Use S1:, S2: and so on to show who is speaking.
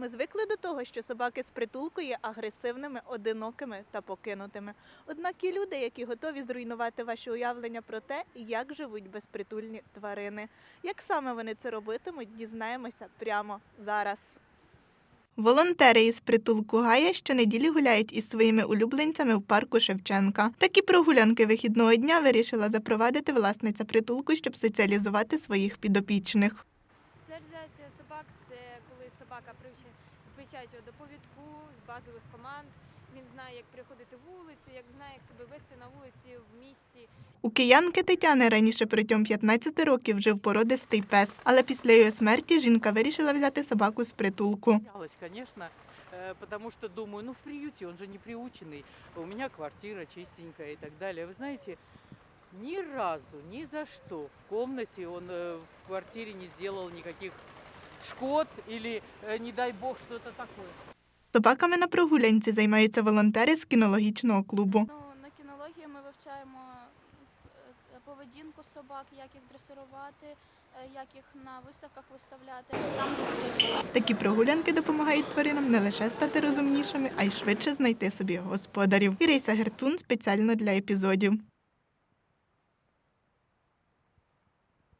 S1: Ми звикли до того, що собаки з притулку є агресивними, одинокими та покинутими. Однак є люди, які готові зруйнувати ваші уявлення про те, як живуть безпритульні тварини. Як саме вони це робитимуть, дізнаємося прямо зараз. Волонтери із притулку Гая щонеділі гуляють із своїми улюбленцями в парку Шевченка. Такі прогулянки вихідного дня вирішила запровадити власниця притулку, щоб соціалізувати своїх підопічних.
S2: Соціалізація собак це коли собака привчає, привчають його до повідку з базових команд. Він знає, як приходити вулицю, як знає, як себе вести на вулиці в місті.
S1: У киянки Тетяни раніше протягом 15 років жив породистий пес, але після його смерті жінка вирішила взяти собаку з притулку.
S3: Боялась, конечно, э, потому что думаю, ну в приюте он же не приученный, у меня квартира чистенькая и так далее. Вы знаете, ни разу, ни за что в комнате он э, в квартире не сделал никаких шкод или, э, не дай бог, что-то такое.
S1: Собаками на прогулянці займаються волонтери з кінологічного клубу.
S4: Ну, на кінології ми вивчаємо е, поведінку собак, як їх дресирувати, е, як їх на виставках виставляти.
S1: Такі прогулянки допомагають тваринам не лише стати розумнішими, а й швидше знайти собі господарів. Ірися Герцун спеціально для епізодів.